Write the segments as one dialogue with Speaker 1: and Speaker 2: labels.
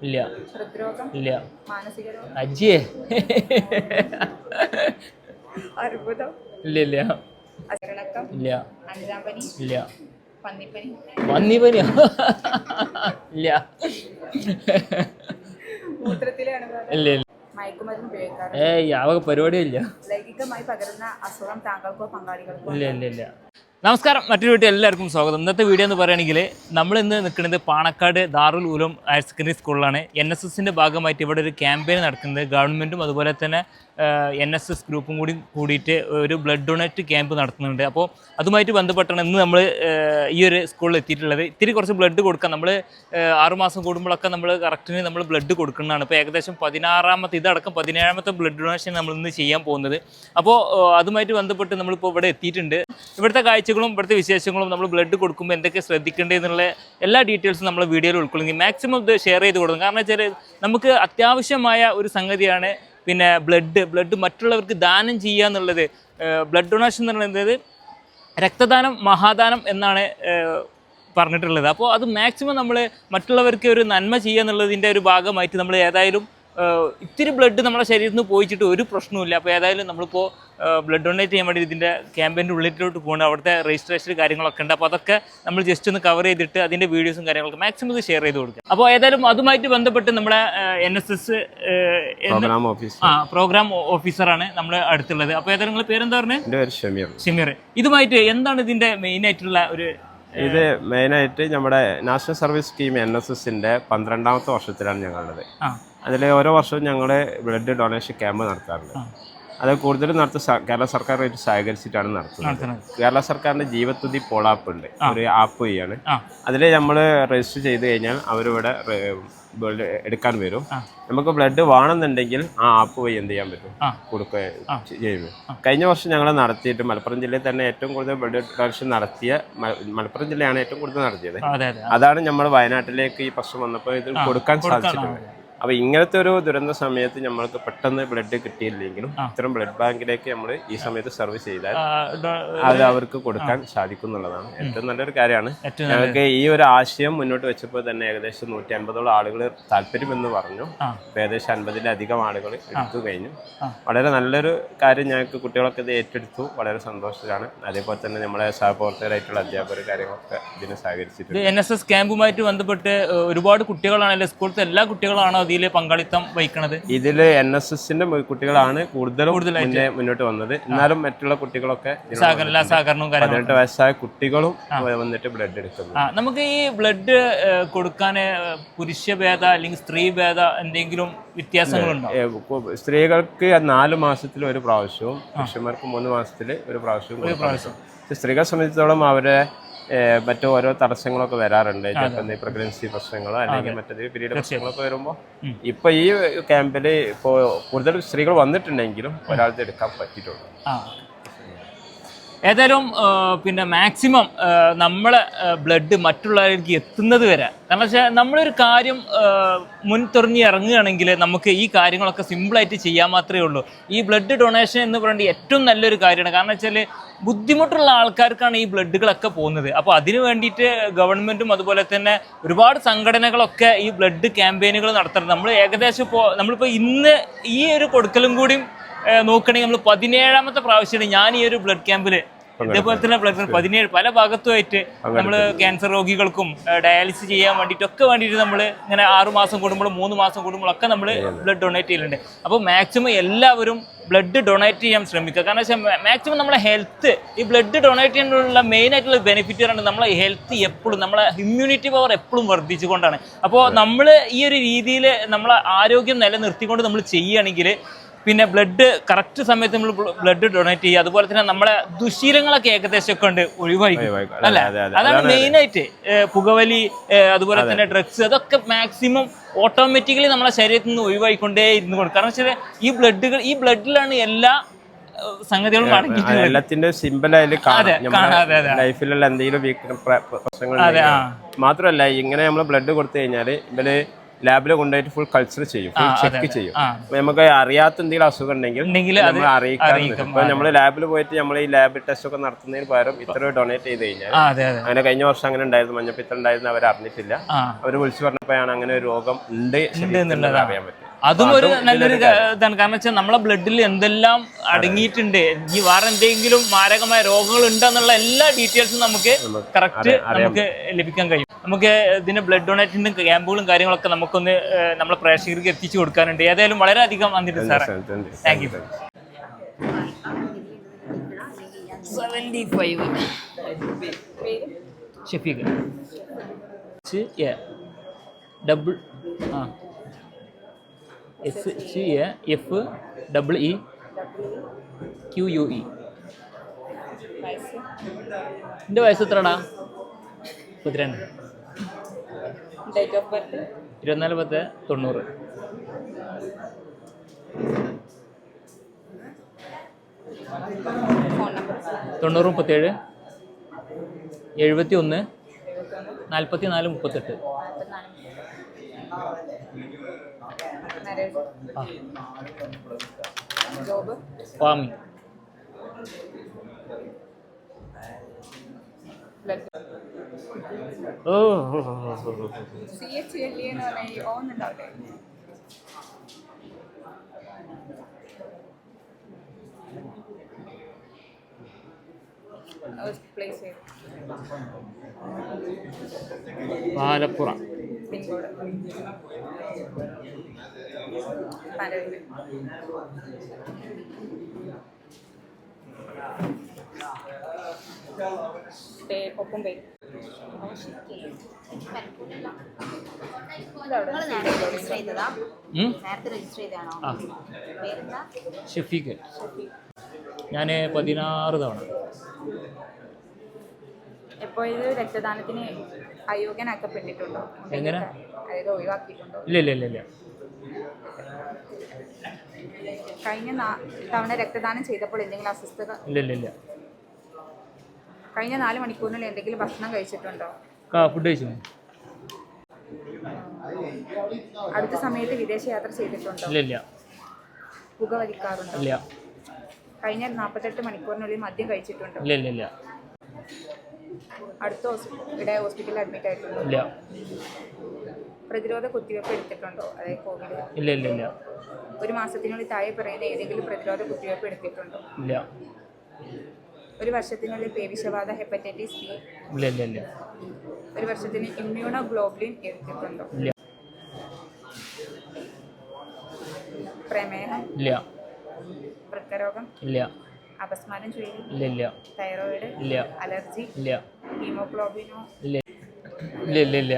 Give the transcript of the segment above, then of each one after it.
Speaker 1: ഇല്ല. ഇല്ല. അജിയേ. ഇല്ല ഇല്ല. ഇല്ല. ഇല്ല.
Speaker 2: പന്നിപ്പനി?
Speaker 1: പന്നി ഇല്ല. ഇല്ല ഇല്ല. ഏയ് അവ പരിപാടിയില്ല
Speaker 2: ലൈംഗികമായി പകരുന്ന അസുഖം താങ്കൾക്കോ പങ്കാളികൾക്കോ
Speaker 1: ഇല്ല ഇല്ല ഇല്ല. നമസ്കാരം മറ്റൊരു വീട്ടിൽ എല്ലാവർക്കും സ്വാഗതം. ഇന്നത്തെ വീഡിയോ എന്ന് പറയുകയാണെങ്കിൽ നമ്മൾ ഇന്ന് നിൽക്കുന്നത് പാണക്കാട് ദാറുൽ ഉലം ഹയർ സെക്കൻഡറി സ്കൂളിലാണ്. എൻ എസ് എസിന്റെ ഭാഗമായിട്ട് ഇവിടെ ഒരു ക്യാമ്പയിൻ നടക്കുന്നത് ഗവൺമെന്റും അതുപോലെ തന്നെ എൻ എസ് എസ് ഗ്രൂപ്പും കൂടി കൂടിയിട്ട് ഒരു ബ്ലഡ് ഡൊണേറ്റ് ക്യാമ്പ് നടത്തുന്നുണ്ട്. അപ്പോൾ അതുമായിട്ട് ബന്ധപ്പെട്ടാണ് ഇന്ന് നമ്മൾ ഈ ഒരു സ്കൂളിൽ എത്തിയിട്ടുള്ളത്. ഇത്തിരി കുറച്ച് ബ്ലഡ് കൊടുക്കാം. നമ്മൾ ആറുമാസം കൂടുമ്പോഴൊക്കെ നമ്മൾ കറക്റ്റിന് നമ്മൾ ബ്ലഡ് കൊടുക്കുന്നതാണ്. ഇപ്പോൾ ഏകദേശം പതിനാറാമത്തെ ഇതടക്കം പതിനേഴാമത്തെ ബ്ലഡ് ഡൊണേഷൻ നമ്മൾ ഇന്ന് ചെയ്യാൻ പോകുന്നത്. അപ്പോൾ അതുമായിട്ട് ബന്ധപ്പെട്ട് നമ്മളിപ്പോൾ ഇവിടെ എത്തിയിട്ടുണ്ട്. ഇവിടുത്തെ കാഴ്ചകളും ഇവിടുത്തെ വിശേഷങ്ങളും നമ്മൾ ബ്ലഡ് കൊടുക്കുമ്പോൾ എന്തൊക്കെ ശ്രദ്ധിക്കേണ്ടതെന്നുള്ള എല്ലാ ഡീറ്റെയിൽസും നമ്മൾ വീഡിയോയിൽ ഉൾക്കൊള്ളുന്നു മാക്സിമം ഇത് ഷെയർ ചെയ്ത് കൊടുക്കും. കാരണം വെച്ചാൽ നമുക്ക് അത്യാവശ്യമായ ഒരു സംഗതിയാണ് പിന്നെ ബ്ലഡ് ബ്ലഡ് മറ്റുള്ളവർക്ക് ദാനം ചെയ്യുക എന്നുള്ളത് ബ്ലഡ് ഡൊണേഷൻ എന്ന് പറയുന്നത് രക്തദാനം മഹാദാനം എന്നാണ് പറഞ്ഞിട്ടുള്ളത്. അപ്പോൾ അത് മാക്സിമം നമ്മൾ മറ്റുള്ളവർക്ക് ഒരു നന്മ ചെയ്യുക എന്നുള്ളതിന്റെ ഒരു ഭാഗമായിട്ട് നമ്മൾ ഏതായാലും ഇത്തിരി ബ്ലഡ് നമ്മുടെ ശരീരത്തിൽ നിന്ന് പോയിച്ചിട്ട് ഒരു പ്രശ്നവുമില്ല. അപ്പോൾ ഏതായാലും നമ്മളിപ്പോൾ ബ്ലഡ് ഡൊണേറ്റ് ചെയ്യാൻ വേണ്ടി ഇതിന്റെ ക്യാമ്പയിന്റെ ഉള്ളിലോട്ട് പോകണം അവിടുത്തെ രജിസ്ട്രേഷൻ കാര്യങ്ങളൊക്കെ ഉണ്ട്. അപ്പോൾ അതൊക്കെ നമ്മൾ ജസ്റ്റ് ഒന്ന് കവർ ചെയ്തിട്ട് അതിന്റെ വീഡിയോസും കാര്യങ്ങളൊക്കെ മാക്സിമം ഇത് ഷെയർ ചെയ്ത് കൊടുക്കുക. അപ്പോൾ ഏതായാലും അതുമായിട്ട് ബന്ധപ്പെട്ട് നമ്മുടെ എൻ എസ് എസ് ആ പ്രോഗ്രാം ഓഫീസറാണ് നമ്മൾ അടുത്തുള്ളത്. അപ്പോൾ ഏതായാലും നിങ്ങളുടെ പേരെന്താ പറഞ്ഞത്
Speaker 3: ഷമീർ.
Speaker 1: ഇതുമായിട്ട് എന്താണ് ഇതിന്റെ മെയിൻ ആയിട്ടുള്ള ഒരു
Speaker 3: ഇത് മെയിനായിട്ട് നമ്മുടെ national service scheme N S എസിന്റെ പന്ത്രണ്ടാമത്തെ വർഷത്തിലാണ് ഞങ്ങളുള്ളത്
Speaker 1: ആ.
Speaker 3: അതിൽ ഓരോ വർഷവും ഞങ്ങൾ ബ്ലഡ് ഡൊണേഷൻ ക്യാമ്പ് നടത്താറുണ്ട്. അത് കൂടുതലും നടത്ത കേരള സർക്കാർ സർക്കാരുമായിട്ട് സഹകരിച്ചിട്ടാണ് നടത്തുന്നത്. കേരള സർക്കാരിന്റെ ജീവത്തുതി പോൾ ആപ്പ് ഉണ്ട് ഒരു ആപ്പ് വഴിയാണ്. അതിൽ നമ്മൾ രജിസ്റ്റർ ചെയ്ത് കഴിഞ്ഞാൽ അവരിവിടെ ബ്ലഡ് എടുക്കാൻ വരും. നമുക്ക് ബ്ലഡ് വേണമെന്നുണ്ടെങ്കിൽ ആ ആപ്പ് വഴി എന്ത് ചെയ്യാൻ പറ്റും? കൊടുക്കുക ചെയ്യുന്നു കഴിഞ്ഞ വർഷം ഞങ്ങൾ നടത്തിയിട്ട് മലപ്പുറം ജില്ലയിൽ തന്നെ ഏറ്റവും കൂടുതൽ ബ്ലഡ് ഡൊണേഷൻ നടത്തിയ മലപ്പുറം ജില്ലയാണ് ഏറ്റവും കൂടുതൽ നടത്തിയത്.
Speaker 1: അതെ അതെ.
Speaker 3: അതാണ് നമ്മൾ വയനാട്ടിലേക്ക് ഈ പ്രശ്നം വന്നപ്പോൾ ഇത് കൊടുക്കാൻ സാധിച്ചിട്ടുണ്ട് അപ്പൊ ഇങ്ങനത്തെ ഒരു ദുരന്ത സമയത്ത് നമ്മൾക്ക് പെട്ടെന്ന് ബ്ലഡ് കിട്ടിയില്ലെങ്കിലും ഇത്തരം ബ്ലഡ് ബാങ്കിലേക്ക് നമ്മൾ ഈ സമയത്ത് സർവീസ് ചെയ്താൽ അത് അവർക്ക് കൊടുക്കാൻ സാധിക്കും എന്നുള്ളതാണ്. ഏറ്റവും നല്ലൊരു കാര്യമാണ്. ഞങ്ങൾക്ക് ഈ ഒരു ആശയം മുന്നോട്ട് വെച്ചപ്പോൾ തന്നെ ഏകദേശം നൂറ്റി അൻപതോളം ആളുകൾ താല്പര്യമെന്ന് പറഞ്ഞു. ഏകദേശം അൻപതിലധികം ആളുകൾ എടുത്തു കഴിഞ്ഞു. വളരെ നല്ലൊരു കാര്യം ഞങ്ങൾക്ക് കുട്ടികളൊക്കെ ഇത് ഏറ്റെടുത്തു. വളരെ സന്തോഷത്തിലാണ്. അതേപോലെ തന്നെ നമ്മളെ സഹപ്രവർത്തകരായിട്ടുള്ള അധ്യാപകർ കാര്യങ്ങളൊക്കെ ഇതിന് സഹകരിച്ചിട്ടുണ്ട്.
Speaker 1: എൻ എസ് എസ് ക്യാമ്പുമായിട്ട് ബന്ധപ്പെട്ട് ഒരുപാട് കുട്ടികളാണല്ലോ സ്കൂളിലെ എല്ലാ കുട്ടികളാണോ അതിൽ പങ്കാളിത്തം വഹിക്കണത്?
Speaker 3: ഇതിൽ എൻ എസ് എസിന്റെ കുട്ടികളാണ് കൂടുതലും മുന്നേ മുന്നോട്ട് വന്നത്. എന്നാലും മറ്റുള്ള കുട്ടികളൊക്കെ
Speaker 1: സഹകരണം സഹകരണവും
Speaker 3: പതിനെട്ട് വയസ്സായ കുട്ടികളും വന്നിട്ട് ബ്ലഡ് എടുക്കുന്നു.
Speaker 1: നമുക്ക് ഈ ബ്ലഡ് കൊടുക്കാൻ പുരുഷഭേദ അല്ലെങ്കിൽ സ്ത്രീ ഭേദ എന്തെങ്കിലും വ്യത്യാസങ്ങളുണ്ടോ?
Speaker 3: സ്ത്രീകൾക്ക് നാല് മാസത്തിൽ ഒരു പ്രാവശ്യവും പുരുഷന്മാർക്ക് മൂന്ന് മാസത്തിൽ ഒരു പ്രാവശ്യവും സ്ത്രീകളെ സംബന്ധിച്ചിടത്തോളം അവരെ മറ്റു ഓരോ തടസ്സങ്ങളൊക്കെ വരാറുണ്ട്. ചിലപ്പോൾ പ്രഗ്നൻസി പ്രശ്നങ്ങളോ അല്ലെങ്കിൽ മറ്റേ പിരീഡ് പ്രശ്നങ്ങളൊക്കെ വരുമ്പോൾ ഇപ്പൊ ഈ ക്യാമ്പിൽ ഇപ്പോൾ കൂടുതൽ സ്ത്രീകൾ വന്നിട്ടുണ്ടെങ്കിലും ഒരാൾക്ക് എടുക്കാൻ
Speaker 1: പറ്റിയിട്ടുള്ളൂ. ഏതായാലും പിന്നെ മാക്സിമം നമ്മളെ ബ്ലഡ് മറ്റുള്ളവരിലേക്ക് എത്തുന്നത് വരെ. കാരണം വെച്ചാൽ നമ്മളൊരു കാര്യം ആ, മുൻതുറങ്ങി ഇറങ്ങുകയാണെങ്കിൽ നമുക്ക് ഈ കാര്യങ്ങളൊക്കെ സിമ്പിളായിട്ട് ചെയ്യാൻ മാത്രമേ ഉള്ളൂ. ഈ ബ്ലഡ് ഡൊണേഷൻ എന്ന് പറയുന്നത് ഏറ്റവും നല്ലൊരു കാര്യമാണ്. കാരണം വെച്ചാൽ ബുദ്ധിമുട്ടുള്ള ആൾക്കാർക്കാണ് ഈ ബ്ലഡുകളൊക്കെ പോകുന്നത്. അപ്പോൾ അതിനു വേണ്ടിയിട്ട് ഗവൺമെന്റും അതുപോലെ തന്നെ ഒരുപാട് സംഘടനകളൊക്കെ ഈ ബ്ലഡ് ക്യാമ്പയിനുകൾ നടത്തുന്നത് നമ്മൾ ഏകദേശം ഇപ്പോൾ നമ്മളിപ്പോൾ ഇന്ന് ഈ ഒരു കൊടുക്കലും കൂടിയും നോക്കണമെങ്കിൽ നമ്മൾ പതിനേഴാമത്തെ പ്രാവശ്യമാണ് ഞാൻ ഈ ഒരു ബ്ലഡ് ക്യാമ്പിൽ ഇതേപോലെ തന്നെ ബ്ലഡ് പതിനേഴ് പല ഭാഗത്തുമായിട്ട് നമ്മൾ ക്യാൻസർ രോഗികൾക്കും ഡയാലിസിസ് ചെയ്യാൻ വേണ്ടിയിട്ടൊക്കെ വേണ്ടിയിട്ട് നമ്മൾ ഇങ്ങനെ ആറു മാസം കൂടുമ്പോൾ മൂന്ന് മാസം കൂടുമ്പോഴൊക്കെ നമ്മൾ ബ്ലഡ് ഡൊണേറ്റ് ചെയ്യുന്നുണ്ട് അപ്പോൾ മാക്സിമം എല്ലാവരും ബ്ലഡ് ഡൊണേറ്റ് ചെയ്യാൻ ശ്രമിക്കുക. കാരണം വെച്ചാൽ മാക്സിമം നമ്മളെ ഹെൽത്ത് ഈ ബ്ലഡ് ഡൊണേറ്റ് ചെയ്യാനുള്ള മെയിൻ ആയിട്ടുള്ള ബെനിഫിറ്റ് പറയുന്നത് നമ്മളെ ഹെൽത്ത് എപ്പോഴും നമ്മളെ ഇമ്മ്യൂണിറ്റി പവർ എപ്പോഴും വർദ്ധിച്ചുകൊണ്ടാണ്. അപ്പോൾ നമ്മൾ ഈ ഒരു രീതിയിൽ നമ്മളെ ആരോഗ്യം നിലനിർത്തിക്കൊണ്ട് നമ്മൾ ചെയ്യുകയാണെങ്കിൽ പിന്നെ ബ്ലഡ് കറക്റ്റ് സമയത്ത് നമ്മൾ ബ്ലഡ് ഡൊണേറ്റ് ചെയ്യുക. അതുപോലെ തന്നെ നമ്മളെ ദുശീലങ്ങളൊക്കെ ഏകദേശം ഒക്കെ ഉണ്ട് ഒഴിവാക്കും
Speaker 3: അല്ലെ
Speaker 1: അല്ല?
Speaker 3: അതെ, അതെ.
Speaker 1: അതാണ് മെയിൻ ആയിട്ട് പുകവലി അതുപോലെ തന്നെ ഡ്രഗ്സ് അതൊക്കെ മാക്സിമം ഓട്ടോമാറ്റിക്കലി നമ്മളെ ശരീരത്തിൽ നിന്ന് ഒഴിവായിക്കൊണ്ടേ ഇരുന്നു കൊടുക്കും. കാരണം വെച്ചാൽ ഈ ബ്ലഡുകൾ ഈ ബ്ലഡിലാണ് എല്ലാ സംഗതികളും അടങ്ങിയിട്ടുള്ളത്
Speaker 3: എല്ലാത്തിന്റെ. ലൈഫിലുള്ള എന്തെങ്കിലും പ്രശ്നങ്ങൾ മാത്രമല്ല ഇങ്ങനെ നമ്മൾ ബ്ലഡ് കൊടുത്തു കഴിഞ്ഞാൽ ഇവർ ലാബിൽ കൊണ്ടുപോയിട്ട് ഫുൾ കൾച്ചർ ചെയ്യും. ഫുൾ ചെക്ക് ചെയ്യും. അപ്പൊ നമുക്ക് അറിയാത്ത എന്തെങ്കിലും അസുഖം ഉണ്ടെങ്കിൽ നമ്മൾ അറിയിക്കാൻ
Speaker 1: അറിയിക്കും.
Speaker 3: നമ്മൾ ലാബിൽ പോയിട്ട് നമ്മൾ ഈ ലാബ് ടെസ്റ്റ് ഒക്കെ നടത്തുന്നതിന് പകരം ഇത്ര ഡൊണേറ്റ് ചെയ്ത് കഴിഞ്ഞാൽ അങ്ങനെ കഴിഞ്ഞ വർഷം അങ്ങനെ ഉണ്ടായിരുന്നു. മഞ്ഞപ്പിത്തം ഉണ്ടായിരുന്നു അവർ അറിഞ്ഞിട്ടില്ല അവർ വിളിച്ചു പറഞ്ഞപ്പോഴാണ് അങ്ങനെ ഒരു രോഗം ഉണ്ട് എന്നുള്ളത് അറിയാൻ പറ്റും
Speaker 1: അതും ഒരു നല്ലൊരു ഇതാണ്. കാരണം വെച്ചാൽ നമ്മളെ ബ്ലഡിൽ എന്തെല്ലാം അടങ്ങിയിട്ടുണ്ട് ഇനി വേറെ എന്തെങ്കിലും മാരകമായ രോഗങ്ങൾ ഉണ്ടെന്നുള്ള എല്ലാ ഡീറ്റെയിൽസും നമുക്ക് കറക്റ്റ് നമുക്ക് ലഭിക്കാൻ കഴിയും. നമുക്ക് ഇതിന്റെ ബ്ലഡ് ഡൊണേറ്റിന്റെ ക്യാമ്പുകളും കാര്യങ്ങളൊക്കെ നമുക്കൊന്ന് നമ്മളെ പ്രേക്ഷകർക്ക് എത്തിച്ചു കൊടുക്കാനുണ്ട്. ഏതായാലും വളരെയധികം വന്നിട്ട് സാറേ. Thank you seventy five Shafeeq. C A double ആ. S C A F double E Q U E
Speaker 2: വയസ്സ്
Speaker 1: എന്റെ വയസ്സ് എത്രടാ? മുപ്പത്തിരണ്ട്.
Speaker 2: ഡേറ്റ് ഓഫ് ബർത്ത്
Speaker 1: ഇരുപത്തിനാല് പത്ത് തൊണ്ണൂറ്. തൊണ്ണൂറ് മുപ്പത്തേഴ് എഴുപത്തി ഒന്ന് നാൽപ്പത്തി നാല് മുപ്പത്തെട്ട്.
Speaker 2: മാരേജ്
Speaker 1: ആ
Speaker 2: job
Speaker 1: farming.
Speaker 2: Blood
Speaker 1: O.
Speaker 2: C H L എന്ന് പറഞ്ഞാൽ ഈ ഓ എന്നുണ്ടാവില്ലേ പ്ലേസ്
Speaker 1: പാലപ്പുറ
Speaker 2: പിൻകോഡ് പരവൂര് പേ ഒപ്പം പേര്
Speaker 4: നിങ്ങൾ രജിസ്റ്റർ ചെയ്തതാ നേരത്തെ രജിസ്റ്റർ ചെയ്തതാണോ
Speaker 1: ആ. ഷഫീഖ്. ഞാൻ പതിനാറ് തവണ.
Speaker 2: എപ്പോഴും രക്തദാനത്തിന് അയോഗ്യനാക്കപ്പെട്ടിട്ടുണ്ടോ
Speaker 1: എങ്ങനെ?
Speaker 2: അതായത് ഒഴിവാക്കിയിട്ടുണ്ടോ?
Speaker 1: ഇല്ല ഇല്ല ഇല്ല ഇല്ല
Speaker 2: കഴിഞ്ഞ തവണ രക്തദാനം ചെയ്തപ്പോൾ എന്തെങ്കിലും അസ്വസ്ഥത?
Speaker 1: ഇല്ല
Speaker 2: കഴിഞ്ഞ നാല് മണിക്കൂറിനുള്ളിൽ എന്തെങ്കിലും ഭക്ഷണം കഴിച്ചിട്ടുണ്ടോ?
Speaker 1: ഫുഡ് കഴിച്ചു.
Speaker 2: അടുത്ത സമയത്ത് വിദേശ യാത്ര ചെയ്തിട്ടുണ്ടോ?
Speaker 1: ഇല്ല
Speaker 2: പുക വലിക്കാറുണ്ടോ?
Speaker 1: ഇല്ല.
Speaker 2: കഴിഞ്ഞ നാൽപ്പത്തെട്ട് മണിക്കൂറിനുള്ളിൽ മദ്യം കഴിച്ചിട്ടുണ്ടോ?
Speaker 1: ഇല്ല ഇല്ല
Speaker 2: അടുത്ത ഇവിടെ ഹോസ്പിറ്റലിൽ അഡ്മിറ്റ് ആയിട്ടുണ്ടോ? പ്രതിരോധ കുത്തിവയ്പ്പ് എടുത്തിട്ടുണ്ടോ? അതായത് കോവിഡ്
Speaker 1: ഇല്ല ഇല്ല ഇല്ല.
Speaker 2: ഒരു മാസത്തിനുള്ളിൽ താഴെ പറയുന്ന ഏതെങ്കിലും പ്രതിരോധ കുത്തിവയ്പ്പ് എടുത്തിട്ടുണ്ടോ?
Speaker 1: ഇല്ല.
Speaker 2: ഒരു വർഷത്തിനുള്ളിൽ പേവിഷബാധ ഹെപ്പറ്റൈറ്റിസ് ബി?
Speaker 1: ഇല്ല ഇല്ല ഇല്ല.
Speaker 2: ഒരു വർഷത്തിന് ഇമ്മ്യൂണോ ഗ്ലോബുലിൻ എടുത്തിട്ടുണ്ടോ?
Speaker 1: ഇല്ല.
Speaker 2: പ്രമേഹം?
Speaker 1: ഇല്ല.
Speaker 2: വൃക്കരോഗം?
Speaker 1: ഇല്ല.
Speaker 2: അപസ്മാരം ചുഴലി
Speaker 1: ഇല്ല ഇല്ല
Speaker 2: തൈറോയിഡ്
Speaker 1: ഇല്ല.
Speaker 2: അലർജി
Speaker 1: ഇല്ല.
Speaker 2: ഹീമോഗ്ലോബിനോ
Speaker 1: ഇല്ല. ഇല്ല ഇല്ല ഇല്ല.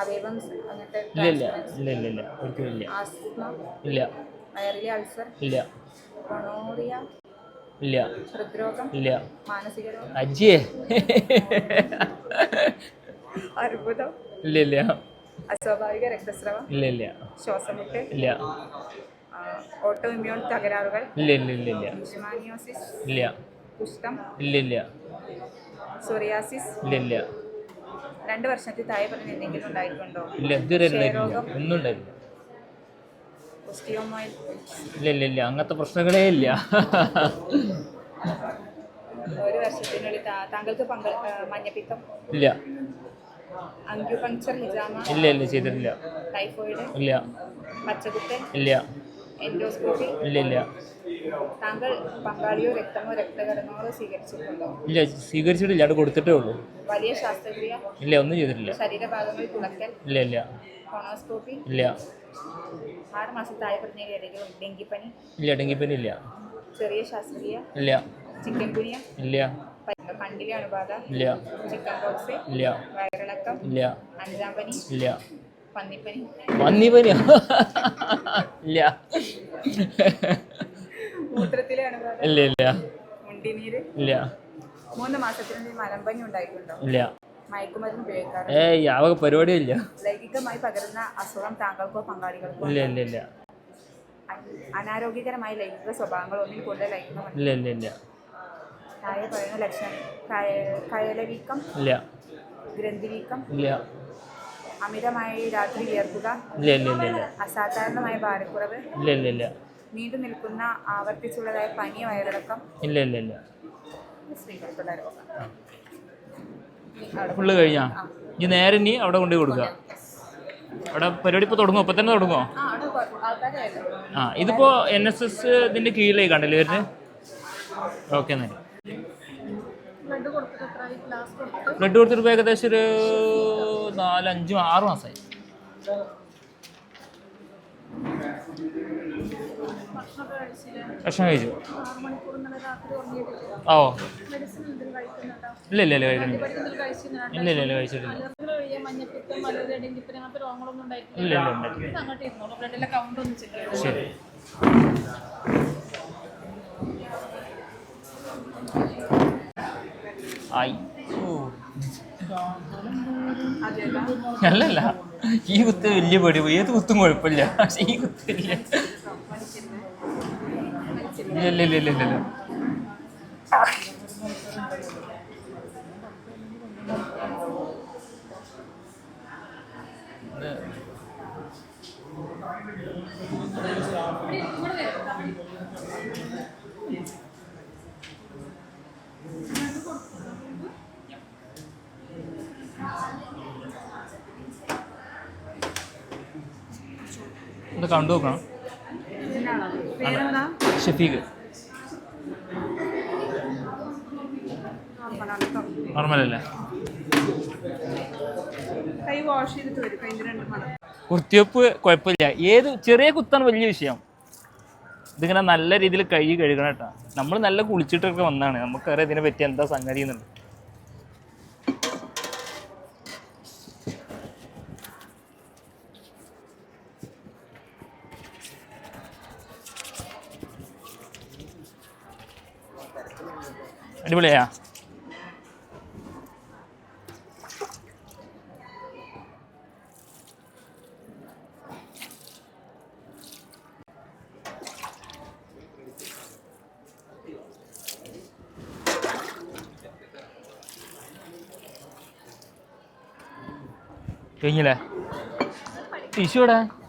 Speaker 2: അവയവം
Speaker 1: ഇല്ല ഇല്ല. ഇല്ല ഇല്ല ഇല്ല. ഒരിക്കലും ഇല്ല.
Speaker 2: ആസ്മ
Speaker 1: ഇല്ല.
Speaker 2: വയറിലെ അൾസർ
Speaker 1: ഇല്ല.
Speaker 2: കൊണോറിയ
Speaker 1: ഇല്ല.
Speaker 2: ഹൃദ്രോഗം
Speaker 1: ഇല്ല.
Speaker 2: മാനസിക രോഗം.
Speaker 1: അജിയേ.
Speaker 2: അർബുദം
Speaker 1: ഇല്ല ഇല്ല.
Speaker 2: അസ്വാഭാവിക രക്തസ്രവം.
Speaker 1: ഇല്ല ഇല്ല.
Speaker 2: ശ്വാസമുട്ട്.
Speaker 1: ഇല്ല.
Speaker 2: ഓട്ടോ ഇമ്മ്യൂൺ തകരാറുകൾ
Speaker 1: ഇല്ല ഇല്ല ഇല്ല ഇല്ല.
Speaker 2: ലിഷ്മാനിയോസിസ്
Speaker 1: ഇല്ല.
Speaker 2: കുഷ്ഠം
Speaker 1: ഇല്ല ഇല്ല.
Speaker 2: സോറിയാസിസ്
Speaker 1: ഇല്ല ഇല്ല.
Speaker 2: രണ്ട് വർഷത്തിൽ താഴെ പറഞ്ഞ എന്തെങ്കിലും ഉണ്ടായിട്ടുണ്ടോ?
Speaker 1: ഇല്ല ഇതുവരെ ഉണ്ടായിട്ടില്ല ഒന്നും ഉണ്ടായിട്ടില്ല. ഇല്ല ഇല്ല ഇല്ല. അങ്ങനത്തെ പ്രശ്നങ്ങളേ ഇല്ല.
Speaker 2: ഒരു വർഷത്തിനുള്ളിൽ താങ്കൾക്ക് മഞ്ഞപ്പിത്തം?
Speaker 1: ഇല്ല.
Speaker 2: അങ്ക്യുപങ്ചർ ഹിജാമ
Speaker 1: ഇല്ല ഇല്ല ചെയ്തിട്ടില്ല.
Speaker 2: ടൈഫോയിഡ്
Speaker 1: ഇല്ല.
Speaker 2: പച്ചകുത്ത്
Speaker 1: ഇല്ല.
Speaker 2: എൻഡോസ്കോപ്പി?
Speaker 1: ഇല്ല ഇല്ല
Speaker 2: താങ്കൾ പങ്കാളിയോ രക്തമോ രക്തഘടനകളോ സ്വീകരിച്ചിട്ടുണ്ടോ?
Speaker 1: ഇല്ല സ്വീകരിച്ചിട്ടില്ല. അത് കൊടുത്തിട്ടേ ഉള്ളൂ.
Speaker 2: വലിയ ശാസ്ത്രക്രിയ?
Speaker 1: ഇല്ല ഒന്നും ചെയ്തിട്ടില്ല.
Speaker 2: ശരീരഭാഗങ്ങളിൽ തുളക്കൽ
Speaker 1: ഇല്ല ഇല്ല.
Speaker 2: കൊണോസ്കോപ്പി?
Speaker 1: ഇല്ല.
Speaker 2: ആറ് മാസം താഴെ പറഞ്ഞ ഏതെങ്കിലും ഡെങ്കിപ്പനി?
Speaker 1: ഇല്ല ഡെങ്കിപ്പനി ഇല്ല.
Speaker 2: ചെറിയ ശാസ്ത്രക്രിയ
Speaker 1: ഇല്ല.
Speaker 2: ചിക്കൻ കുനിയ
Speaker 1: ഇല്ല.
Speaker 2: കണ്ടിലെ അണുബാധ?
Speaker 1: ഇല്ല.
Speaker 2: ചിക്കൻ ബോക്സ്
Speaker 1: ഇല്ല.
Speaker 2: വയറിളക്കം?
Speaker 1: ഇല്ല.
Speaker 2: അഞ്ചാം പനി?
Speaker 1: ഇല്ല. പന്നിപ്പനിയോ? ഇല്ല. ഇല്ല ഇല്ല. ഇല്ല.
Speaker 2: മൂന്ന് മാസത്തിനുള്ളിൽ മലമ്പനി ഉണ്ടായിട്ടുണ്ടോ?
Speaker 1: ഇല്ല.
Speaker 2: മയക്കുമരുന്ന്
Speaker 1: ഏയ് ആവക പരിപാടിയില്ല
Speaker 2: ലൈംഗികമായി പകരുന്ന അസുഖം താങ്കൾക്കോ പങ്കാളികൾക്കോ
Speaker 1: ഇല്ല ഇല്ല ഇല്ല.
Speaker 2: അനാരോഗ്യകരമായ ലൈംഗിക സ്വഭാവങ്ങൾ ഒന്നിൽ കൂടുതൽ ലൈംഗികം
Speaker 1: ഇല്ല ഇല്ല ഇല്ല.
Speaker 2: താഴെ പറയുന്ന ലക്ഷണം. കയ- കയലവീക്കം
Speaker 1: ഇല്ല.
Speaker 2: ഗ്രന്ഥിവീക്കം
Speaker 1: ഇല്ല.
Speaker 2: അമിതമായി രാത്രി വിയർക്കുക.
Speaker 1: ഇല്ല ഇല്ല ഇല്ല ഇല്ല.
Speaker 2: അസാധാരണമായ ഭാരക്കുറവ്.
Speaker 1: ഇല്ല ഇല്ല ഇല്ല.
Speaker 2: നീണ്ടു നിൽക്കുന്ന ആവർത്തിച്ചുള്ളതായ പനി വയറിളക്കം.
Speaker 1: ഇല്ല ഇല്ല ഇല്ല.
Speaker 2: സ്ത്രീകൾക്കുള്ള രോഗം.
Speaker 1: ഫുള്ള് കഴിഞ്ഞാ? ഇനി നേരെ ഇനി അവിടെ കൊണ്ടുപോയി കൊടുക്കുക. അവിടെ പരിപാടി ഇപ്പോൾ തുടങ്ങുമോ ഇപ്പം തന്നെ തുടങ്ങുമോ
Speaker 2: ആ
Speaker 1: ഇതിപ്പോ എൻ എസ് എസ് ഇതിന്റെ കീഴിലേക്ക് കണ്ടല്ലേ വരുന്നത് ഓക്കെ എന്നാൽ ബ്ലഡ് കൊടുത്തിട്ട് ഏകദേശം ഒരു നാല് അഞ്ചും ആറ് മാസമായി. ഭക്ഷണം കഴിച്ചു. ഓ. ഇല്ല ഇല്ല ഇല്ല കഴിക്കുന്നില്ല. ഇല്ല ഇല്ല കഴിച്ചിട്ടില്ല. ഇല്ല ഇല്ല ഉണ്ടായിട്ടില്ല. ശരി. ആയി. അല്ലല്ല. ഈ കുത്ത് വലിയ പേടി ഏത് കുത്തും കുഴപ്പമില്ല. പക്ഷെ ഈ കുത്ത് ഇല്ല ഇല്ല ഇല്ല ഇല്ല കണ്ടു നോക്കണം. ഷഫീഖ്. നോർമലല്ലേ കുത്തിവെപ്പ് കുഴപ്പമില്ല. ഏത് ചെറിയ കുത്താണ് വലിയ വിഷയം. ഇതിങ്ങനെ നല്ല രീതിയിൽ കൈ കഴുകണം കേട്ടോ. നമ്മൾ നല്ല കുളിച്ചിട്ടൊക്കെ വന്നതാണ് നമുക്കറിയാം ഇതിനെ പറ്റി എന്താ സംഗതി എന്നുണ്ട് അടിപൊളിയാ. കഴിഞ്ഞില്ലേ? ടിഷ്യൂടെ ആ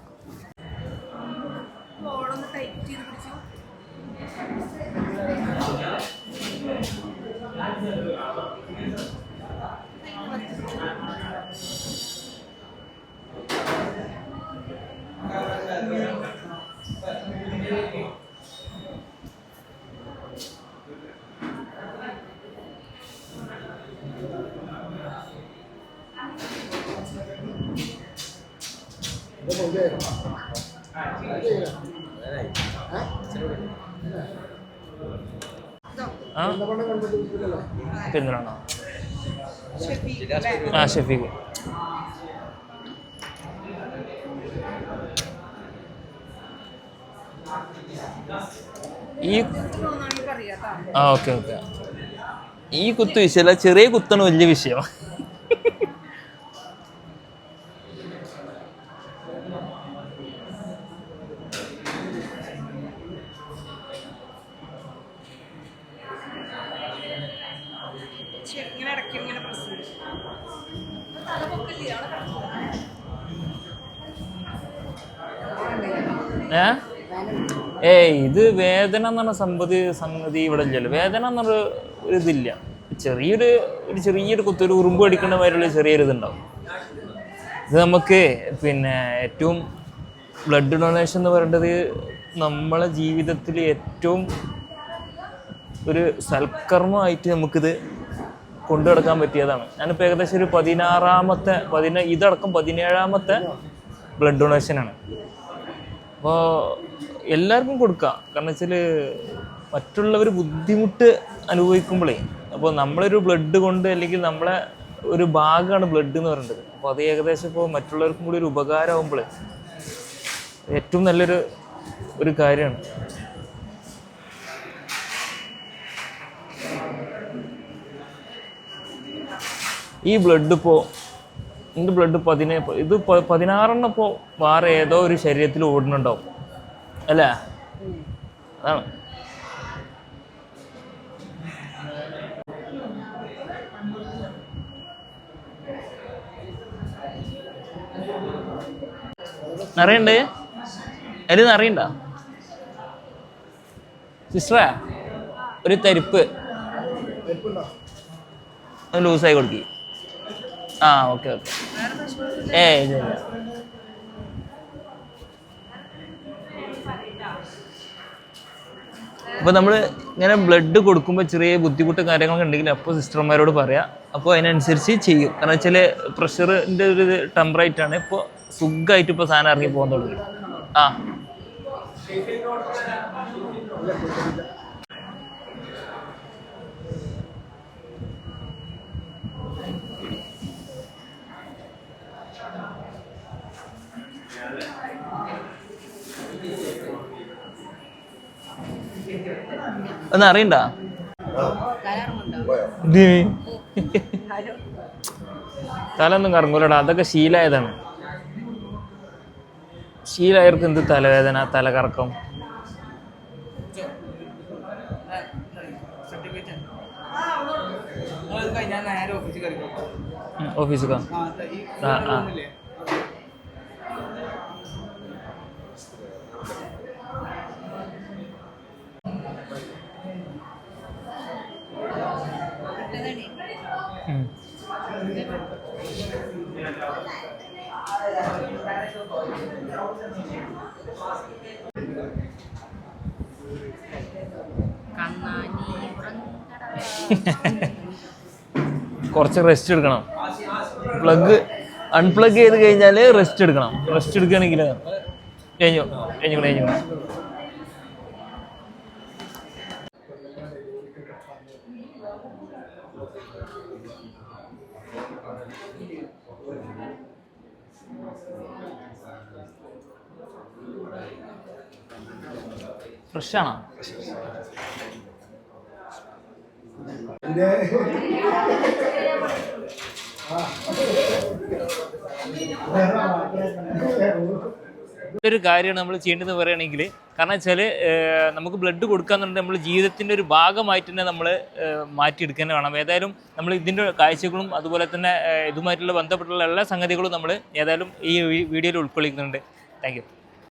Speaker 1: പെരുന്നാളാണോ ആ ഈ ആ ഓക്കെ ഓക്കെ. ഈ കുത്ത് വിഷയമല്ല ചെറിയ കുത്താണ് വലിയ വിഷയം. ഏ? ഏയ് ഇത് വേദന എന്ന് പറഞ്ഞ സംഗതി സംഗതി ഇവിടെ ഇല്ലല്ലോ. വേദന എന്ന് പറഞ്ഞ ഒരു ഇതില്ല. ചെറിയൊരു ഒരു ചെറിയൊരു കുത്തി ഒരു ഉറുമ്പ് അടിക്കുന്ന മാതിരിയുള്ള ചെറിയൊരു ഇതുണ്ടാവും. ഇത് നമുക്ക് പിന്നെ ഏറ്റവും ബ്ലഡ് ഡൊണേഷൻ എന്ന് പറയേണ്ടത് നമ്മളെ ജീവിതത്തിൽ ഏറ്റവും ഒരു സൽക്കർമ്മമായിട്ട് നമുക്കിത് കൊണ്ടു നടക്കാൻ പറ്റിയതാണ്. ഞാനിപ്പോൾ ഏകദേശം ഒരു പതിനാറാമത്തെ പതിന ഇതടക്കം പതിനേഴാമത്തെ ബ്ലഡ് ഡൊണേഷനാണ് അപ്പോൾ എല്ലാവർക്കും കൊടുക്കാം. കാരണം വെച്ചാൽ മറ്റുള്ളവർ ബുദ്ധിമുട്ട് അനുഭവിക്കുമ്പോഴേ അപ്പോൾ നമ്മളൊരു ബ്ലഡ് കൊണ്ട് അല്ലെങ്കിൽ നമ്മളെ ഒരു ഭാഗമാണ് ബ്ലഡ് എന്ന് പറയുന്നത് അപ്പോൾ അത് ഏകദേശം ഇപ്പോൾ മറ്റുള്ളവർക്കും കൂടി ഒരു ഉപകാരമാകുമ്പോൾ ഏറ്റവും നല്ലൊരു ഒരു കാര്യമാണ്. ഈ ബ്ലഡ് ഇപ്പോൾ എന്റെ ബ്ലഡ് പതിനേ ഇത് പതിനാറെണ്ണം ഇപ്പോൾ വേറെ ഏതോ ഒരു ശരീരത്തിൽ ഓടുന്നുണ്ടോ അല്ലേ? അതാണ്. നിറയുണ്ട്? അതിൽ നിറയണ്ട? സിസ്റ്ററാ ഒരു തരിപ്പ്. ലൂസായി കൊടുക്കി. ആ ഓക്കെ ഓക്കെ. ഏ ഇല്ല അപ്പോൾ നമ്മൾ ഇങ്ങനെ ബ്ലഡ് കൊടുക്കുമ്പോൾ ചെറിയ ബുദ്ധിമുട്ട് കാര്യങ്ങളൊക്കെ ഉണ്ടെങ്കിൽ അപ്പോൾ സിസ്റ്റർമാരോട് പറയാം. അപ്പോൾ അതിനനുസരിച്ച് ചെയ്യും. കാരണം വെച്ചാൽ പ്രഷറിന്റെ ഒരു ടെമ്പറേറ്റ് ആണ്. ഇപ്പോൾ സുഖമായിട്ട് ഇപ്പോൾ സാധനം ഇറങ്ങി പോകാൻ തുടങ്ങി. ആ. ഒന്ന് അറിയണ്ട. തലൊന്നും കറങ്ങൂലടാ അതൊക്കെ ശീലായതാണ്. ശീലായവർക്ക് എന്ത് തലവേദന തലകറക്കം? കറക്കം ഓഫീസിൽ ആ ആ. കുറച്ച് റെസ്റ്റ് എടുക്കണം. പ്ലഗ് അൺപ്ലഗ് ചെയ്ത് കഴിഞ്ഞാൽ റെസ്റ്റ് എടുക്കണം. റെസ്റ്റ് എടുക്കുകയാണെങ്കിൽ കഴിഞ്ഞു കഴിഞ്ഞു കഴിഞ്ഞു. ഫ്രഷാണോ? ഒരു കാര്യമാണ് നമ്മൾ ചെയ്യേണ്ടതെന്ന് പറയുകയാണെങ്കിൽ കാരണം വെച്ചാൽ നമുക്ക് ബ്ലഡ് കൊടുക്കാന്നുണ്ടെങ്കിൽ നമ്മൾ ജീവിതത്തിന്റെ ഒരു ഭാഗമായിട്ട് തന്നെ നമ്മൾ മാറ്റിയെടുക്കാൻ വേണം. ഏതായാലും നമ്മൾ ഇതിന്റെ കാഴ്ചകളും അതുപോലെ തന്നെ ഇതുമായിട്ടുള്ള ബന്ധപ്പെട്ടുള്ള എല്ലാ സംഗതികളും നമ്മൾ ഏതായാലും ഈ വീഡിയോയിൽ ഉൾക്കൊള്ളിക്കുന്നുണ്ട്. താങ്ക്